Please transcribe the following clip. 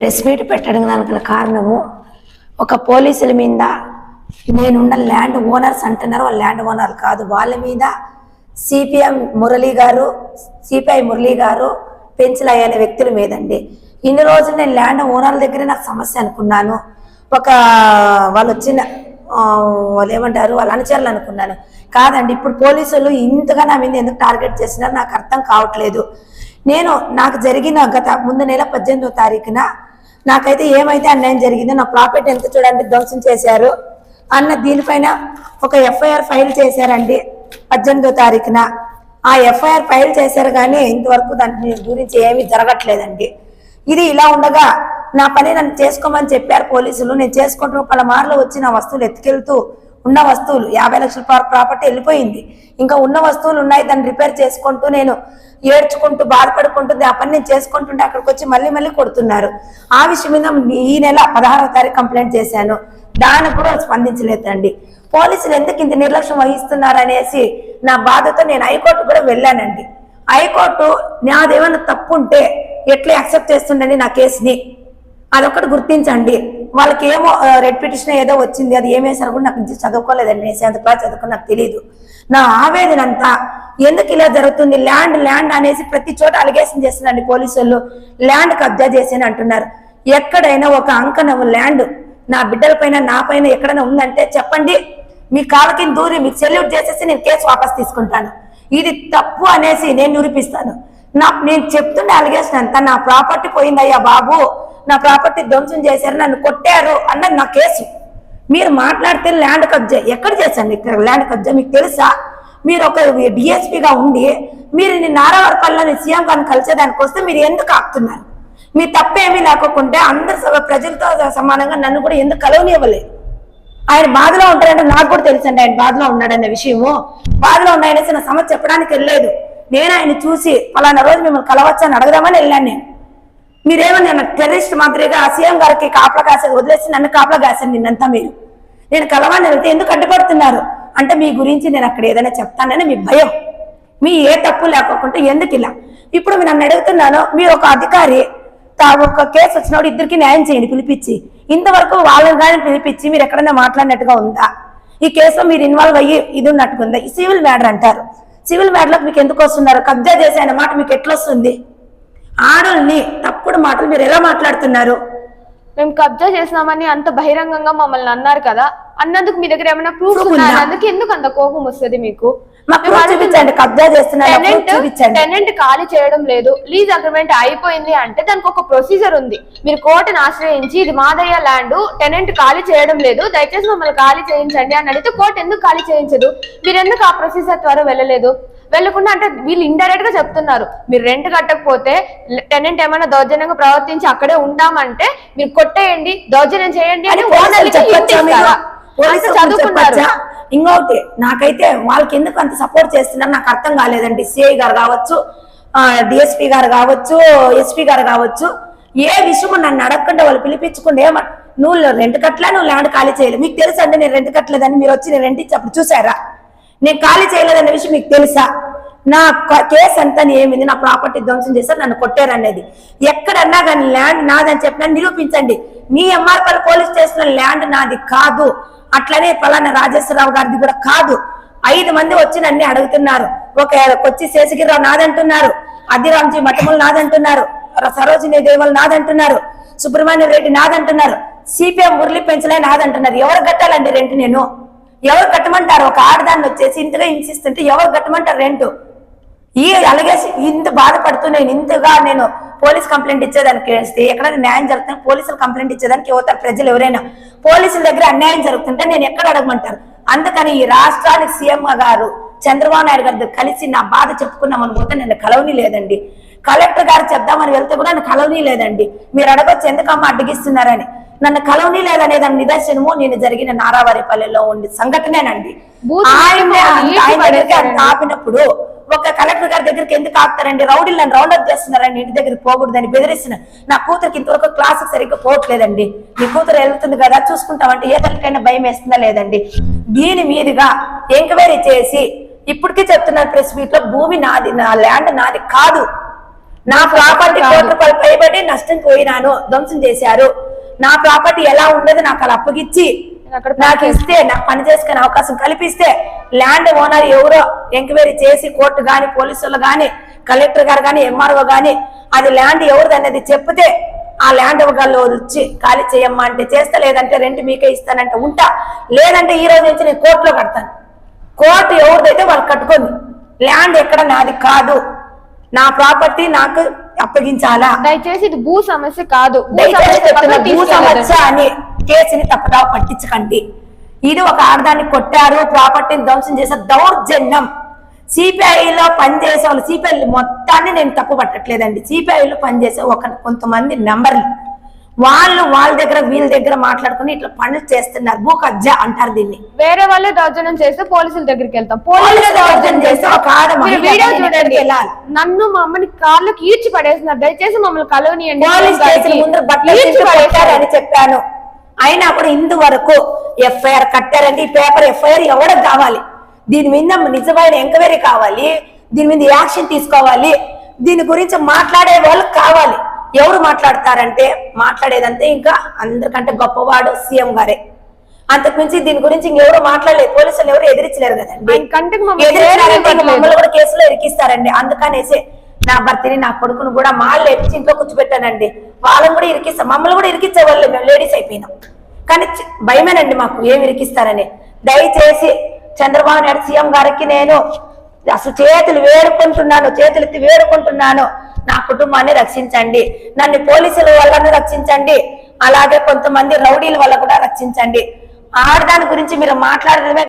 Press meet పెట్టడం దానికి కారణము ఒక పోలీసుల మీద నేనున్న ల్యాండ్ ఓనర్స్ అంటున్నారు. వాళ్ళు ల్యాండ్ ఓనర్ కాదు. వాళ్ళ మీద సిపిఎం మురళీ గారు సిపిఐ మురళీ గారు పెంచలయ్య అనే వ్యక్తుల మీదండి. ఇన్ని రోజులు నేను ల్యాండ్ ఓనర్ల దగ్గరే నాకు సమస్య అనుకున్నాను. ఒక వాళ్ళు వచ్చిన వాళ్ళు ఏమంటారు? వాళ్ళ అనుచరులు అనుకున్నాను. కాదండి ఇప్పుడు పోలీసులు ఇంతగా నా మీద ఎందుకు టార్గెట్ చేసినారు నాకు అర్థం కావట్లేదు. నేను నాకు జరిగిన గత ముందు నెల పద్దెనిమిదో తారీఖున నాకైతే ఏమైతే అన్యాయం జరిగిందో నా ప్రాపర్టీ ఎంత చూడండి ధ్వంసం చేశారు. అన్న దీనిపైన ఒక ఎఫ్ఐఆర్ ఫైల్ చేశారండి పద్దెనిమిదో తారీఖున. ఆ ఎఫ్ఐఆర్ ఫైల్ చేశారు కానీ ఇంతవరకు దాని గురించి ఏమీ జరగట్లేదండి. ఇది ఇలా ఉండగా నా పని నన్ను చేసుకోమని చెప్పారు పోలీసులు. నేను చేసుకుంటూ పలుమార్లు వచ్చి నా వస్తువులు ఎత్తుకెళ్తూ ఉన్న వస్తువులు. యాభై లక్షల ప్రాపర్టీ వెళ్ళిపోయింది. ఇంకా ఉన్న వస్తువులు ఉన్నాయి దాన్ని రిపేర్ చేసుకుంటూ నేను ఏడ్చుకుంటూ బాధపడుకుంటుంది ఆ పని నేను చేసుకుంటుంటే అక్కడికి వచ్చి మళ్ళీ మళ్ళీ కొడుతున్నారు. ఆ విషయం మీద ఈ నెల పదహారవ తారీఖు కంప్లైంట్ చేశాను. దానికి కూడా స్పందించలేదండి. పోలీసులు ఎందుకు ఇంత నిర్లక్ష్యం వహిస్తున్నారు అనేసి నా బాధతో నేను హైకోర్టు కూడా వెళ్ళానండి. హైకోర్టు నాదేమైనా తప్పు ఉంటే ఎట్లా యాక్సెప్ట్ చేస్తుండండి నా కేసుని? అదొకటి గుర్తించండి. వాళ్ళకి ఏమో రెడ్ పిటిషన్ ఏదో వచ్చింది అది ఏమేసారు కూడా నాకు చదువుకోలేదండి. నేను సెవెంత్ క్లాస్ చదువుకుని నాకు తెలియదు నా ఆవేదన అంతా ఎందుకు ఇలా జరుగుతుంది? ల్యాండ్ ల్యాండ్ అనేసి ప్రతి చోట అలిగేషన్ చేస్తున్నారండి పోలీసు వాళ్ళు. ల్యాండ్ కబ్జా చేసేని అంటున్నారు. ఎక్కడైనా ఒక అంకన ల్యాండ్ నా బిడ్డల పైన నా పైన ఎక్కడైనా ఉందంటే చెప్పండి. మీ కాళ్ళకి దూరి మీకు సెల్యూట్ చేసేసి నేను కేసు వాపస్ తీసుకుంటాను. ఇది తప్పు అనేసి నేను నిరూపిస్తాను. నా నేను చెప్తుండే అలిగేషన్ అంతా నా ప్రాపర్టీ పోయిందయ్యా బాబు. నా ప్రాపర్టీ ధ్వంసం చేశారు నన్ను కొట్టారు అన్నది నా కేసు. మీరు మాట్లాడితే ల్యాండ్ కబ్జా. ఎక్కడ చేశాను ఇక్కడ ల్యాండ్ కబ్జా? మీకు తెలుసా? మీరు ఒక డిఎస్పీగా ఉండి మీరు నీ నారావారిపల్లిని సీఎం గారిని కలిసేదానికి వస్తే మీరు ఎందుకు ఆపుతున్నారు? మీ తప్పేమీ లేకోకుంటే అందరు సభ ప్రజలతో సమానంగా నన్ను కూడా ఎందుకు కలవనివ్వలేదు? ఆయన బాధలో ఉంటాడంటే నాకు కూడా తెలుసండి ఆయన బాధలో ఉన్నాడన్న విషయము. బాధలో ఉన్నాయనేసి నా సమస్య చెప్పడానికి వెళ్ళలేదు. నేను ఆయన చూసి పలానా రోజు మిమ్మల్ని కలవచ్చని అడగదామని వెళ్ళాను నేను. మీరేమో నన్ను టెర్రరిస్ట్ మాదిరిగా సీఎం గారికి కాపలా కాసేది వదిలేసి నన్ను కాపలా కాసాను నిన్నంతా మీరు. నేను కలవాన్ని వెళ్తే ఎందుకు అడ్డుపడుతున్నారు? అంటే మీ గురించి నేను అక్కడ ఏదైనా చెప్తానని మీ భయం. మీ ఏ తప్పు లేకోకుండా ఎందుకు ఇలా? ఇప్పుడు నన్ను అడుగుతున్నాను మీరు ఒక అధికారి ఒక కేసు వచ్చినప్పుడు ఇద్దరికి న్యాయం చేయండి పిలిపించి. ఇంతవరకు వాళ్ళని కానీ పిలిపించి మీరు ఎక్కడైనా మాట్లాడినట్టుగా ఉందా? ఈ కేసులో మీరు ఇన్వాల్వ్ అయ్యి ఇది ఉన్నట్టుగా ఉందా? ఈ సివిల్ మ్యాటర్ అంటారు. సివిల్ మ్యాటర్లోకి మీకు ఎందుకు వస్తున్నారు? కబ్జా చేసే అన్నమాట మీకు ఎట్లా ఆడల్ని తప్పుడు మాటలు మీరు ఎలా మాట్లాడుతున్నారు? మేము కబ్జా చేసినామని అంత బహిరంగంగా మమ్మల్ని అన్నారు కదా అన్నందుకు మీ దగ్గర ఏమైనా ప్రూఫ్ Proof ఉందా ఉందా? అందుకు ఎందుకు అంత కోపం వస్తుంది మీకు? మాకు proof చూపించండి కబ్జా చేస్తున్నారు టెనెంట్ చూపించండి. టెనెంట్ ఖాళీ చేయడం లేదు లీజ్ అగ్రిమెంట్ అయిపోయింది అంటే దానికి ఒక ప్రొసీజర్ ఉంది. మీరు కోర్టును ఆశ్రయించి ఇది మాదయ్య ల్యాండ్ టెనెంట్ ఖాళీ చేయడం లేదు దయచేసి మమ్మల్ని ఖాళీ చేయించండి అని అడిగితే కోర్టు ఎందుకు ఖాళీ చేయించదు? మీరు ఎందుకు ఆ ప్రొసీజర్ ద్వారా వెళ్ళలేదు? వెళ్ళకుండా అంటే వీళ్ళు ఇండైరెక్ట్గా చెప్తున్నారు. మీరు రెంట్ కట్టకపోతే టెనెంట్ ఏమైనా దౌర్జన్యంగా ప్రవర్తించి అక్కడే ఉంటామంటే మీరు కొట్టేయండి దౌర్జన్యం చేయండి అని చదువుకున్నారు? ఇంకొకటి నాకైతే వాళ్ళకి ఎందుకు అంత సపోర్ట్ చేస్తున్నారు? నాకు అర్థం కాలేదండి. సిఐ గారు కావచ్చు డిఎస్పీ గారు కావచ్చు ఎస్పీ గారు కావచ్చు ఏ విషయం నన్ను అడగకుండా వాళ్ళు పిలిపించకుండా ఏమ నువ్వు రెంట్ కట్టలే? నువ్వు ల్యాండ్ ఖాళీ చేయలేదు మీకు తెలుసా అండి నేను రెంట్ కట్టలేదని? మీరు వచ్చి నేను రెంట్ ఇచ్చి అప్పుడు చూసారా? నేను ఖాళీ చేయలేదన్న విషయం మీకు తెలుసా? నా కేసు అంతా ఏమింది? నా ప్రాపర్టీ ధ్వంసం చేశారు నన్ను కొట్టారనేది. ఎక్కడన్నా కానీ ల్యాండ్ నాదని చెప్పినా నిరూపించండి. మీ ఎంఆర్పల్ పోలీస్ స్టేషన్ ల్యాండ్ నాది కాదు. అట్లనే పలానా రాజేశ్వరరావు గారిది కూడా కాదు. ఐదు మంది వచ్చి నన్ను అడుగుతున్నారు. ఒక కొచ్చి శేషగిరిరావు నాదంటున్నారు. అదిరాంజీ మఠములు నాదంటున్నారు. సరోజినీ సరోజిని నాదంటున్నారు. సుబ్రహ్మణ్యం రెడ్డి నాదంటున్నారు. సిపిఎం మురళి పెంచలే నాదంటున్నారు. ఎవరు కట్టాలండి రెంట్ నేను? ఎవరు కట్టమంటారు? ఒక ఆడదాన్ని వచ్చేసి ఇంతగా హింసిస్తుంటే ఎవరు కట్టమంటారు? రెంట్ ఈ అలగేసి ఇంత బాధపడుతూ నేను ఇంతగా నేను పోలీస్ కంప్లైంట్ ఇచ్చేదానికి వేస్తే ఎక్కడైనా న్యాయం జరుగుతుంది పోలీసులు కంప్లైంట్ ఇచ్చేదానికి అవుతారు ప్రజలు ఎవరైనా. పోలీసుల దగ్గర అన్యాయం జరుగుతుంటే నేను ఎక్కడ అడగమంటారు? అందుకని ఈ రాష్ట్రానికి సీఎం గారు చంద్రబాబు నాయుడు గారితో కలిసి నా బాధ చెప్పుకున్నాం అనుకుంటే నేను కలవని లేదండి. కలెక్టర్ గారు చెప్దామని వెళ్తే కూడా నేను కలవని లేదండి. మీరు అడగొచ్చు ఎందుకమ్మా అడ్డగిస్తున్నారని. నన్ను కలవని లేదనే దాని నిదర్శనము. నేను జరిగిన నారావారిపల్లెలో ఉండి సంఘటనేనండి. ఆయన దగ్గరికి. ఆపినప్పుడు ఒక కలెక్టర్ గారి దగ్గరికి ఎందుకు ఆపుతారండి? రౌడీలు నన్ను రౌండప్ చేస్తున్నారండి. ఇంటి దగ్గరికి పోకూడదని బెదిరిస్తున్నారు నా కూతురికి ఇంతవరకు క్లాస్ సరిగ్గా పోవట్లేదండి. మీ కూతురు వెళ్తుంది కదా చూసుకుంటామంటే ఏ తల్లికైనా భయం వేస్తుందా లేదండి? దీని మీదుగా ఎంక్వైరీ చేసి ఇప్పటికీ చెప్తున్నారు ప్రెస్ మీట్లో భూమి నాది నా ల్యాండ్ నాది కాదు. నా ప్రాపర్టీ కాదు. కోటి రూపాయలు పైబడి నష్టం పోయినాను ధ్వంసం చేశారు. నా ప్రాపర్టీ ఎలా ఉండదు నాకు అలా అప్పగిచ్చి నాకు ఇస్తే నాకు పని చేసుకునే అవకాశం కల్పిస్తే ల్యాండ్ ఓనర్ ఎవరో ఎంక్వైరీ చేసి కోర్టు గాని పోలీసులు గాని కలెక్టర్ గారు గాని ఎంఆర్ఓ గాని అది ల్యాండ్ ఎవరిది అనేది చెప్తే ఆ ల్యాండ్ ఇవ్వగల్లో వచ్చి ఖాళీ చేయమ్మా అంటే చేస్తా లేదంటే రెంట్ మీకే ఇస్తానంటే ఉంటా. లేదంటే ఈ రోజు నుంచి నేను కోర్టులో కడతాను. కోర్టు ఎవరిదైతే వాళ్ళు కట్టుకుంది ల్యాండ్ ఎక్కడ నాది కాదు. నా ప్రాపర్టీ నాకు అప్పగించాలా? దయచేసి ఇది భూ సమస్య కాదు. భూ సమస్య అని కేసుని తప్పదావ పట్టించకండి. ఇది ఒక ఆడదాన్ని కొట్టారు ప్రాపర్టీని ధ్వంసం చేసే దౌర్జన్యం. సిపిఐలో పనిచేసే వాళ్ళు సిపిఐ మొత్తాన్ని నేను తప్పు పట్టట్లేదండి సిపిఐలో పనిచేసే ఒక కొంతమంది నెంబర్లు. వాళ్ళు వాళ్ళ దగ్గర వీళ్ళ దగ్గర మాట్లాడుకుని ఇట్లా పనులు చేస్తున్నారు. భూ కబ్జా అంటారు దీన్ని. వేరే వాళ్ళే దౌర్జన్యం చేస్తే పోలీసుల దగ్గరికి వెళ్తాం. పోలీసులు దౌర్జన్యం చేస్తే ఒక వీడియో చూడండి? నన్ను మా అమ్మని కార్లకు ఈడ్చి పడేస్తున్నారు. దయచేసి మమ్మల్ని కలవనియండి. పోలీస్ కేసుల ముందు బట్టలు. కొట్టారని చెప్పాను. అయినా కూడా ఇంతవరకు ఎఫ్ఐఆర్ కట్టారంటే ఈ పేపర్ ఎఫ్ఐఆర్ ఎవరికి కావాలి? దీని మీద నిజమైన ఎంక్వైరీ కావాలి. దీని మీద యాక్షన్ తీసుకోవాలి. దీని గురించి మాట్లాడే వాళ్ళు కావాలి. ఎవరు మాట్లాడతారంటే మాట్లాడేదంటే ఇంకా అందరికంటే గొప్పవాడు సీఎం గారే. అంతకుమించి దీని గురించి ఇంకెవరు మాట్లాడలేదు. పోలీసులు ఎవరు ఎదిరించలేరు కదండి. మమ్మల్ని కూడా కేసులో ఇరికిస్తారండి. అందుకనేసి నా భర్తని నా కొడుకును కూడా మాళ్ళు ఎప్పించి ఇంట్లో కూర్చోబెట్టానండి. వాళ్ళని కూడా ఇరికిస్తాం మమ్మల్ని కూడా ఇరికిచ్చే వాళ్ళు మేము లేడీస్ అయిపోయినాం. కానీ భయమేనండి మాకు ఏమి ఇరికిస్తారని. దయచేసి చంద్రబాబు నాయుడు సీఎం గారికి నేను అసలు చేతులు వేడుకుంటున్నాను చేతులు ఎత్తి వేడుకుంటున్నాను నా కుటుంబాన్ని రక్షించండి. నన్ను పోలీసుల వల్ల రక్షించండి. అలాగే కొంతమంది రౌడీల వల్ల కూడా రక్షించండి. ఆడదాని గురించి మీరు మాట్లాడడమే